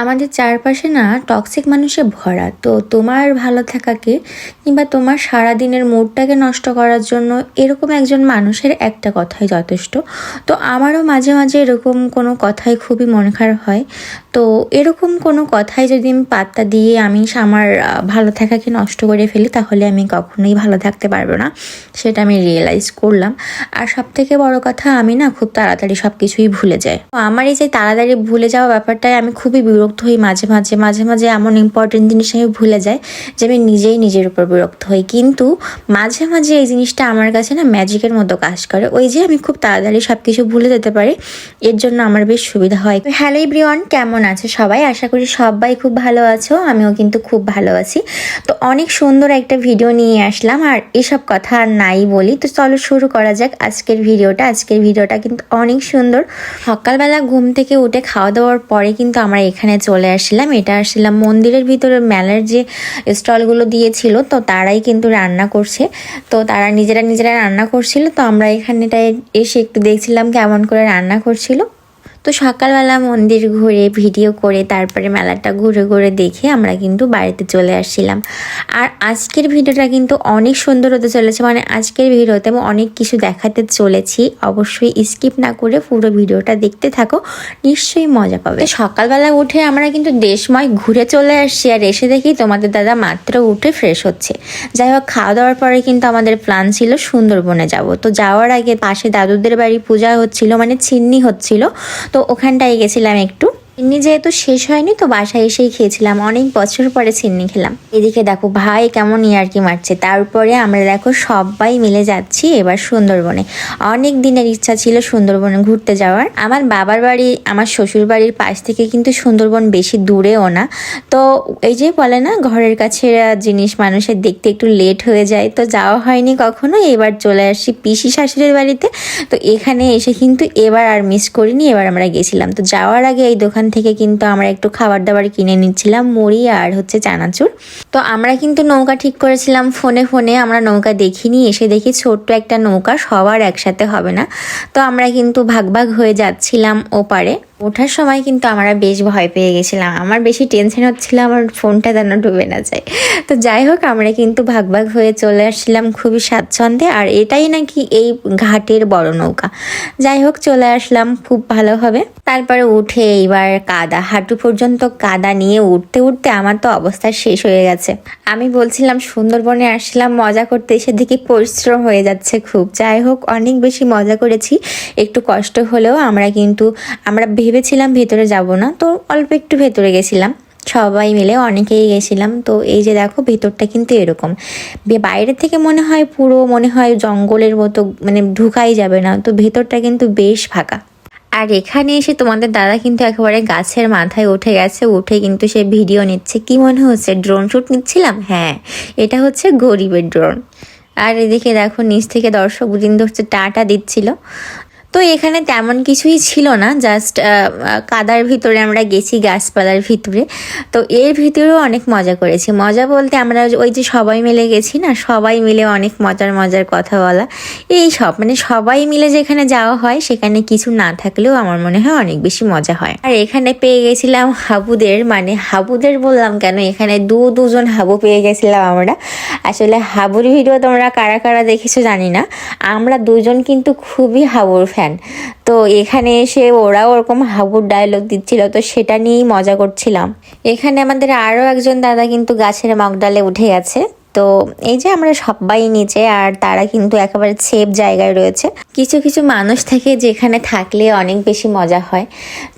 আমাদের চারপাশে না টক্সিক মানুষে ভরা। তো তোমার ভালো থাকাকে কিংবা তোমার সারা দিনের মুডটাকে নষ্ট করার জন্য এরকম একজন মানুষের একটা কথাই যথেষ্ট। তো আমারও মাঝে মাঝে এরকম কোনো কথাই খুবই মন খারাপ হয়। তো এরকম কোনো কথাই যদি আমি পাত্তা দিয়ে আমি আমার ভালো থাকাকে নষ্ট করে ফেলি, তাহলে আমি কখনোই ভালো থাকতে পারব না। সেটা আমি রিয়েলাইজ করলাম। আর সব থেকে বড় কথা, আমি না খুব তাড়াতাড়ি সব কিছুই ভুলে যাই। আমার এই যে তাড়াতাড়ি ভুলে যাওয়া ব্যাপারটায় আমি খুবই বিরক্ত হই মাঝে মাঝে মাঝে মাঝে এমন ইম্পর্টেন্ট জিনিস আমি ভুলে যাই যে আমি নিজেই নিজের উপর বিরক্ত হই। কিন্তু মাঝে মাঝে এই জিনিসটা আমার কাছে না ম্যাজিকের মতো কাজ করে। ওই যে আমি খুব তাড়াতাড়ি সব কিছু ভুলে যেতে পারি, এর জন্য আমার বেশ সুবিধা হয়। হ্যালো ব্রিয়ন কেমন আছে সবাই? আশা করি সবাই খুব ভালো আছো, আমিও কিন্তু খুব ভালো আছি। তো অনেক সুন্দর একটা ভিডিও নিয়ে আসলাম, আর এসব কথা আর নাই বলি। তো চলো শুরু করা যাক আজকের ভিডিওটা আজকের ভিডিওটা কিন্তু অনেক সুন্দর। সকালবেলা ঘুম থেকে উঠে খাওয়া দাওয়ার পরে কিন্তু আমরা এখানে চলে আসলাম এটা আসলাম মন্দিরের ভিতরে মেলার যে স্টলগুলো দিয়েছিল, তো তারাই কিন্তু রান্না করছে। তো তারা নিজেরা নিজেরা রান্না করছিল, তো আমরা এখানেটায় এসে একটু দেখছিলাম কেমন করে রান্না করছিল। তো সকালবেলা মন্দির ঘুরে ভিডিও করে তারপরে মেলাটা ঘুরে ঘুরে দেখে আমরা কিন্তু বাড়িতে চলে আসছিলাম। আর আজকের ভিডিওটা কিন্তু অনেক সুন্দর হতে চলেছে মানে আজকের ভিডিওতে আমি অনেক কিছু দেখাতে চলেছি। অবশ্যই স্কিপ না করে পুরো ভিডিওটা দেখতে থাকো, নিশ্চয়ই মজা পাবে। সকালবেলা উঠে আমরা কিন্তু দেশময় ঘুরে চলে আসছি, আর এসে দেখি তোমাদের দাদা মাত্র উঠে ফ্রেশ হচ্ছে। যাই হোক খাওয়া দাওয়ার পরে কিন্তু আমাদের প্ল্যান ছিল সুন্দরবনে যাব। তো যাওয়ার আগে পাশে দাদুদের বাড়ি পূজা হচ্ছিল মানে চিন্নি হচ্ছিল। তো ওখানটায় গেছিলাম একটু। চিন্নি যেহেতু শেষ হয়নি, তো বাসায় এসেই খেয়েছিলাম। অনেক বছর পরে চিন্নি খেলাম। এদিকে দেখো ভাই কেমন ইয়ার্কি মারছে। তারপরে আমরা দেখো সবাই মিলে যাচ্ছি এবার সুন্দরবনে। অনেক দিনের ইচ্ছা ছিল সুন্দরবনে ঘুরতে যাওয়ার। আমার বাবার বাড়ি, আমার শ্বশুর বাড়ির পাশ থেকে কিন্তু সুন্দরবন বেশি দূরেও না। তো এই যে বলে না, ঘরের কাছে জিনিস মানুষের দেখতে একটু লেট হয়ে যায়। তো যাওয়া হয়নি কখনো, এবার চলে আসি পিসি শাশুড়ির বাড়িতে। তো এখানে এসে কিন্তু এবার আর মিস করিনি, এবার আমরা গেছিলাম। তো যাওয়ার আগে এই দোকান থেকে কিন্তু আমরা একটু খাবার দাবার কিনে নিচ্ছিলাম মুড়ি আর হচ্ছে চানাচুর। তো আমরা কিন্তু নৌকা ঠিক করেছিলাম ফোনে ফোনে, আমরা নৌকা দেখিনি, এসে দেখি ছোট্ট একটা নৌকা, সবার একসাথে হবে না। তো আমরা কিন্তু ভাগ ভাগ হয়ে যাচ্ছিলাম ওপারে। ওঠার সময় কিন্তু আমরা বেশ ভয় পেয়ে গেছিলাম। আমার বেশি টেনশন হচ্ছিল, আমার ফোনটা যেন ডুবে না যায়। তো যাই হোক, আমরা কিন্তু ভাগ ভাগ হয়ে চলে আসছিলাম খুবই স্বাচ্ছন্দ্যে, আর এটাই নাকি এই ঘাটের বড় নৌকা। যাই হোক, চলে আসলাম খুব ভালোভাবে। তারপরে উঠে এইবার কাদা, হাঁটু পর্যন্ত কাদা নিয়ে উঠতে উঠতে আমার তো অবস্থা শেষ হয়ে গেছে। আমি বলছিলাম, সুন্দরবনে আসলাম, মজা করতে এসে দেখি পরিশ্রম হয়ে যাচ্ছে খুব। যাই হোক, অনেক বেশি মজা করেছি। একটু কষ্ট হলেও আমরা কিন্তু, আমরা ভেবেছিলাম ভেতরে যাব না, তো অল্প একটু ভেতরে গেছিলাম। সবাই মিলে অনেকেই গেছিলাম, তো এই যে দেখো, ভেতরটা কিন্তু এরকম। বাইরে থেকে মনে হয় পুরো, মনে হয় জঙ্গলের মতো মানে ঢুকাই যাবে না, তো ভেতরটা কিন্তু বেশ ফাঁকা। আর এখানে এসে তোমাদের দাদা কিন্তু একেবারে গাছের মাথায় উঠে গেছে, উঠে কিন্তু সে ভিডিও নিচ্ছে। কি মনে হচ্ছে ড্রোন শ্যুট নিচ্ছিলাম? হ্যাঁ এটা হচ্ছে গরিবের ড্রোন আর এদিকে দেখো, নিচ থেকে দর্শক বৃন্দ হচ্ছে টাটা দিচ্ছিল। তো এখানে তেমন কিছুই ছিল না জাস্ট কাদার ভিতরে আমরা গেছি, গাছপালার ভিতরে। তো এর ভিতরেও অনেক মজা করেছি। মজা বলতে আমরা ওই যে সবাই মিলে গেছি না, সবাই মিলে অনেক মজার মজার কথা বলা। এই সব মানে সবাই মিলে যেখানে যাওয়া হয়, সেখানে কিছু না থাকলেও আমার মনে হয় অনেক বেশি মজা হয়। আর এখানে পেয়ে গেছিলাম হাবুদের মানে হাবুদের বললাম কেন, এখানে দু, দুজন হাবু পেয়ে গেছিলাম আমরা। আসলে হাবুর ভিডিও তোমরা কারা কারা দেখেছ জানি না। আমরা দুজন কিন্তু খুবই হাবুর ফ্যান তো এখানে এসে ওরাও ওরকম হাবুর ডায়লগ দিচ্ছিল, তো সেটা নিয়েই মজা করছিলাম। এখানে আমাদের আরও একজন দাদা কিন্তু গাছের মগডালে উঠে গেছে। তো এই যে আমরা সবাই নিচে আর তারা কিন্তু একেবারে সেফ জায়গায় রয়েছে। কিছু কিছু মানুষ থেকে যেখানে থাকলে অনেক বেশি মজা হয়।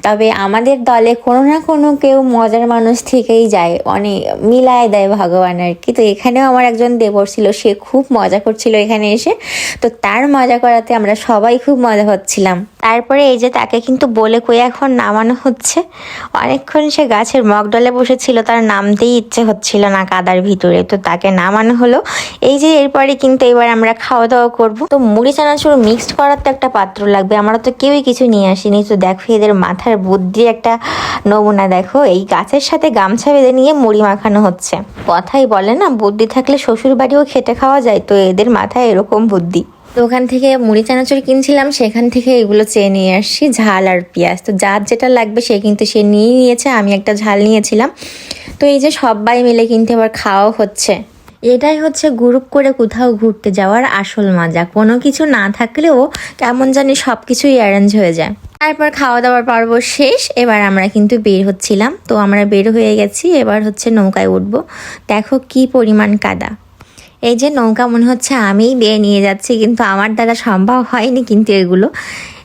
তবে আমাদের দলে কোনো না কোনো কেউ মজার মানুষ থেকেই যায় অনেক মিলায় দেয় ভগবান আর কি। তো এখানেও আমার একজন দেবর ছিল, সে খুব মজা করছিল এখানে এসে। তো তার মজা করাতে আমরা সবাই খুব মজা হচ্ছিলাম তারপরে এই যে তাকে কিন্তু বলে কই এখন নামানো হচ্ছে। অনেকক্ষণ সে গাছের মগডলে বসেছিল, তার নামতেই ইচ্ছে হচ্ছিল না কাদার ভিতরে। তো তাকে নামানো হলো। এই যে এরপরে কিন্তু এবার আমরা খাওয়া দাওয়া করব। তো মুড়ি চানাচুর মিক্সড করার তো একটা পাত্র লাগবে। আমরা তো কেউই কিছু নিয়ে আসিনি। তো দেখো এদের মাথার বুদ্ধির একটা নমুনা দেখো। এই গাছের সাথে গামছা বেঁধে নিয়ে মুড়ি মাখানো হচ্ছে। কথাই বলে না, বুদ্ধি থাকলে শ্বশুর বাড়িও খেটে খাওয়া যায়। তো এদের মাথায় এরকম বুদ্ধি। তো ওখান থেকে মুড়ি চানাচুর কিনছিলাম। সেখান থেকে এগুলো চেয়ে নিয়ে আসছি, ঝাল আর পেঁয়াজ। তো যার যেটা লাগবে সে কিন্তু সে নিয়ে নিয়েছে। আমি একটা ঝাল নিয়েছিলাম। তো এই যে সবাই মিলে কিন্তু এবার খাওয়াও হচ্ছে। এটাই হচ্ছে গ্রুপ করে কোথাও ঘুরতে যাওয়ার আসল মজা। কোনো কিছু না থাকলেও কেমন জানি সব কিছুই অ্যারেঞ্জ হয়ে যায়। তারপর খাওয়া দাওয়ার পর্ব শেষ, এবার আমরা কিন্তু বের হচ্ছিলাম। তো আমরা বের হয়ে গেছি, এবার হচ্ছে নৌকায় উঠবো। দেখো কি পরিমাণ কাদা। এই যে নৌকা মনে হচ্ছে আমিই বেয়ে নিয়ে যাচ্ছি, কিন্তু আমার দ্বারা সম্ভব হয়নি কিন্তু এগুলো।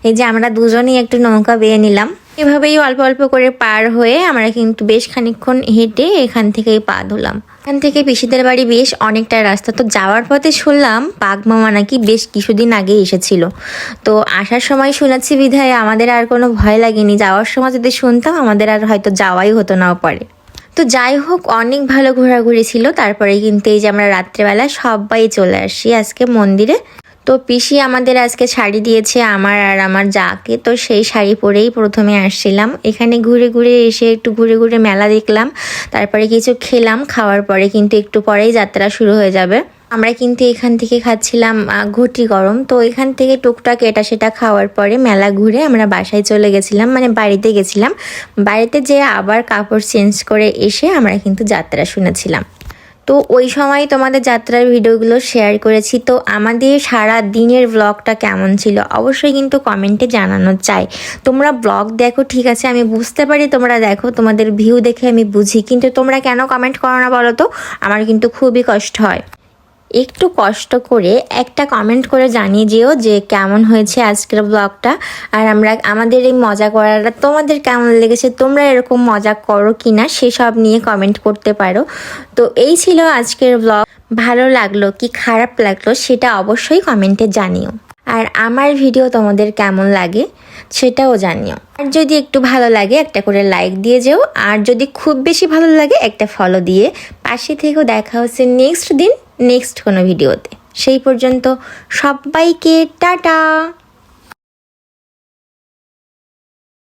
এই যে আমরা দুজনেই একটু নৌকা বেয়ে নিলাম। এভাবেই অল্প অল্প করে পার হয়ে আমরা কিন্তু বেশ খানিকক্ষণ হেঁটে এখান থেকেই পা ধুলাম। এখান থেকে পিসিদের বাড়ি বেশ অনেকটা রাস্তা। তো যাওয়ার পথে শুনলাম মামা নাকি বেশ কিছুদিন আগে এসেছিল। তো আসার সময় শুনেছি বিধায় আমাদের আর কোনো ভয় লাগেনি। যাওয়ার সময় যদি শুনতাম, আমাদের আর হয়তো যাওয়াই হতো নাও পারে তো যাই হোক, অনেক ভালো ঘোরাঘুরি ছিল। তারপরে কিন্তু এই যে আমরা রাত্রেবেলা সবাই চলে আসি আজকে মন্দিরে। তো পিসি আমাদের আজকে শাড়ি দিয়েছে আমার আর আমার যাকে। তো সেই শাড়ি পরেই প্রথমে আসছিলাম। এখানে ঘুরে ঘুরে এসে একটু ঘুরে ঘুরে মেলা দেখলাম। তারপরে কিছু খেলাম, খাওয়ার পরে কিন্তু একটু পরেই যাত্রা শুরু হয়ে যাবে। আমরা কিন্তু এখান থেকে খাচ্ছিলাম ঘটি গরম। তো এখান থেকে টুকটাক এটা সেটা খাওয়ার পরে মেলা ঘুরে আমরা বাসায় চলে গেছিলাম মানে বাড়িতে গেছিলাম। বাড়িতে যেয়ে আবার কাপড় চেঞ্জ করে এসে আমরা কিন্তু যাত্রা শুনেছিলাম। তো ওই সময় তোমাদের যাত্রার ভিডিওগুলো শেয়ার করেছি। তো আমাদের সারা দিনের ব্লগটা কেমন ছিল? অবশ্যই কিন্তু কমেন্টে জানানো চাই। তোমরা ব্লগ দেখো, ঠিক আছে? আমি বুঝতে পারি তোমরা দেখো, তোমাদের ভিউ দেখে আমি বুঝি। কিন্তু তোমরা কেন কমেন্ট করো না বলো তো? আমার কিন্তু খুবই কষ্ট হয়। একটু কষ্ট করে একটা কমেন্ট করে জানিয়ে যেও যে কেমন হয়েছে আজকের ব্লগটা আর আমরা, আমাদের এই মজা করাটা তোমাদের কেমন লেগেছে, তোমরা এরকম মজা করো কি না সেসব নিয়ে কমেন্ট করতে পারো। তো এই ছিল আজকের ব্লগ ভালো লাগল কি খারাপ লাগল সেটা অবশ্যই কমেন্টে জানিও। আর আমার ভিডিও তোমাদের কেমন লাগে সেটাও জানিও। আর যদি একটু ভালো লাগে একটা করে লাইক দিয়ে যেও। আর যদি খুব বেশি ভালো লাগে একটা ফলো দিয়ে। পাশে থেকেও দেখা হচ্ছে নেক্সট দিন। নেক্সট কোনো ভিডিওতে। সেই পর্যন্ত সবাইকে টাটা!